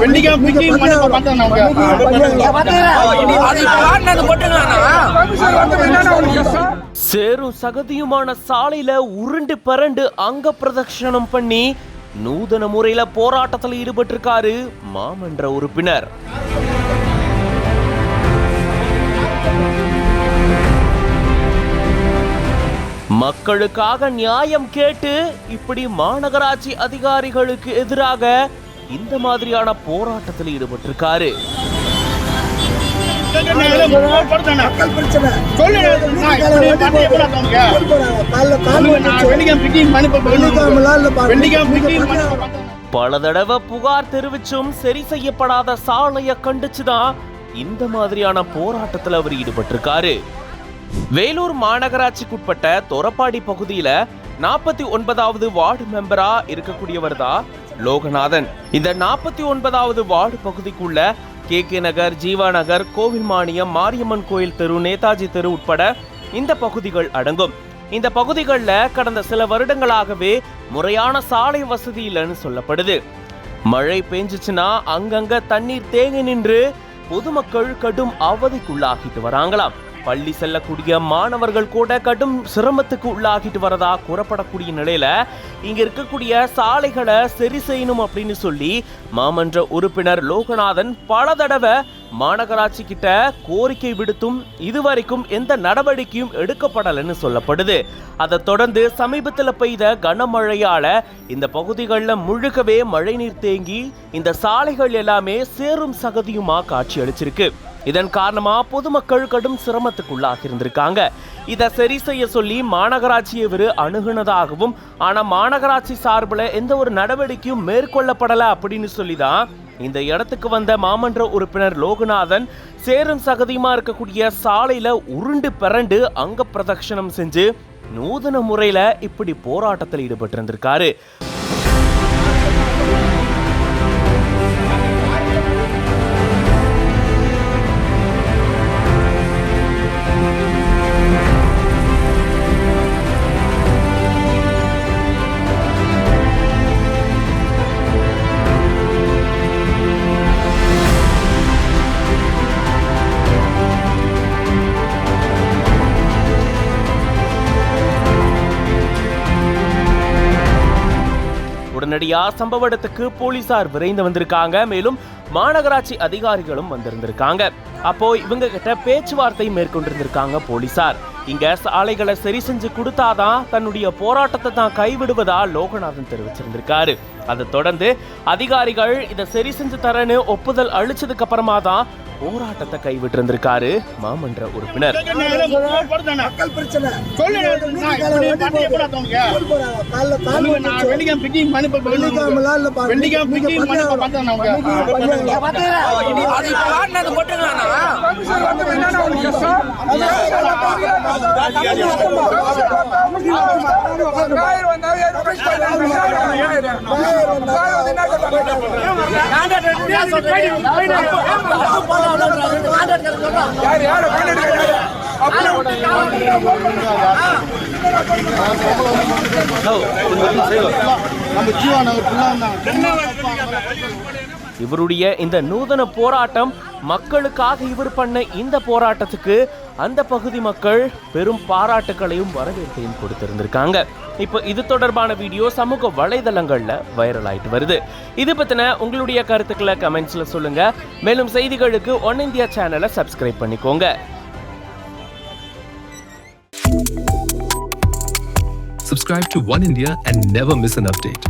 வெண்டிக்காய் சேரும் சகதியுமான சாலையில உருண்டு பரண்டு அங்க பிரதட்சணம் பண்ணி நூதன முறையில போராட்டத்தில் ஈடுபட்டிருக்காரு மாமன்ற உறுப்பினர். மக்களுக்காக நியாயம் கேட்டு இப்படி மாநகராட்சி அதிகாரிகளுக்கு எதிராக இந்த மாதிரியான போராட்டத்தில் ஈடுபட்டிருக்காரு. பல தடவை புகார் தெரிவிச்சும் சரி செய்யப்படாத சாலையை கண்டிச்சுதான் இந்த மாதிரியான போராட்டத்தில் அவர் ஈடுபட்டிருக்காரு. வேலூர் மாநகராட்சிக்குட்பட்ட தொரப்பாடி பகுதியில நாற்பத்தி ஒன்பதாவது வார்டு மெம்பரா இருக்கக்கூடியவர் தான் லோகநாதன். இந்த நாற்பத்தி ஒன்பதாவது வார்டு பகுதிக்குள்ள கே. கே. நகர் ஜீவா நகர் கோவில் மானியம் மாரியம்மன் கோயில் தெரு நேதாஜி தெரு உட்பட இந்த பகுதிகள் அடங்கும். இந்த பகுதிகளில் கடந்த சில வருடங்களாகவே முறையான சாலை வசதி இல்லைன்னு சொல்லப்படுது. மழை பெஞ்சிச்சுன்னா அங்கங்க தண்ணீர் தேங்கி நின்று பொதுமக்கள் கடும் அவதிக்குள்ளாகிட்டு வராங்களாம். பள்ளி செல்லக்கூடிய மாணவர்கள் கூட கடும் சிரமத்துக்கு உள்ளாகிட்டு வரதா கூறப்படக்கூடிய நிலையில இங்க இருக்கக்கூடிய சாலைகளை சரி செய்யணும் அப்படின்னு சொல்லி மாமன்ற உறுப்பினர் லோகநாதன் பல தடவை மாநகராட்சி கிட்ட கோரிக்கை விடுத்தும் இதுவரைக்கும் எந்த நடவடிக்கையும் எடுக்கப்படலைன்னு சொல்லப்படுது. அதை தொடர்ந்து சமீபத்தில் பெய்த கனமழையால இந்த பகுதிகளில் முழுக்கவே மழைநீர் தேங்கி இந்த சாலைகள் எல்லாமே சேரும் சகதியுமா காட்சி அளிச்சிருக்கு. இதன் காரணமாக பொதுமக்கள் கடும் சிரமத்துக்குள்ளாக இருந்திருக்காங்க இதை சரி செய்ய சொல்லி மாநகராட்சியை இவர் அணுகுனதாகவும் ஆனால் மாநகராட்சி சார்பில் எந்த ஒரு நடவடிக்கையும் மேற்கொள்ளப்படலை அப்படின்னு சொல்லி தான் இந்த இடத்துக்கு வந்த மாமன்ற உறுப்பினர் லோகநாதன் சேரும் சகதியுமா இருக்கக்கூடிய சாலையில உருண்டு பிறண்டு அங்க பிரதட்சணம் செஞ்சு நூதன முறையில் இப்படி போராட்டத்தில் ஈடுபட்டிருந்திருக்காரு. உடனடியா சம்பவ இடத்துக்கு போலீசார் விரைந்து வந்திருக்காங்க. மேலும் மாநகராட்சி அதிகாரிகளும் வந்திருந்திருக்காங்க. அப்போ இவங்க கிட்ட பேச்சுவார்த்தை மேற்கொண்டிருந்திருக்காங்க போலீசார். இங்க சாலைகளை சரி செஞ்சு கொடுத்தாதான் தன்னுடைய போராட்டத்தை தான் கைவிடுவதா லோகநாதன் தெரிவிச்சிருந்திருக்காரு. அதை தொடர்ந்து அதிகாரிகள் இதை சரி செஞ்சு தரேன்னு ஒப்புதல் அளிச்சதுக்கு அப்புறமா தான் போராட்டத்தை கைவிட்டு இருந்திருக்காரு மாமன்ற உறுப்பினர் மக்கள் பிரச்சனை சொல்லு இவருடைய இந்த நூதன போராட்டம் மக்களுக்காக இவர் பண்ண இந்த போராட்டத்துக்கு அந்த பகுதி மக்கள் பெரும் பாராட்டுகளையும் வரவேற்பையும் கொடுத்திருந்திருக்காங்க. இப்போ இது தொடர்பான வீடியோ சமூக வலைதளங்களில் வைரல் ஆயிட்டு வருது. இது பற்றின உங்களுடைய கருத்துக்களை கமெண்ட்ஸில் சொல்லுங்க. மேலும் செய்திகளுக்கு ஒன் இந்தியா சேனலை சப்ஸ்கிரைப் பண்ணிக்கோங்க. Subscribe to One India and never miss an update.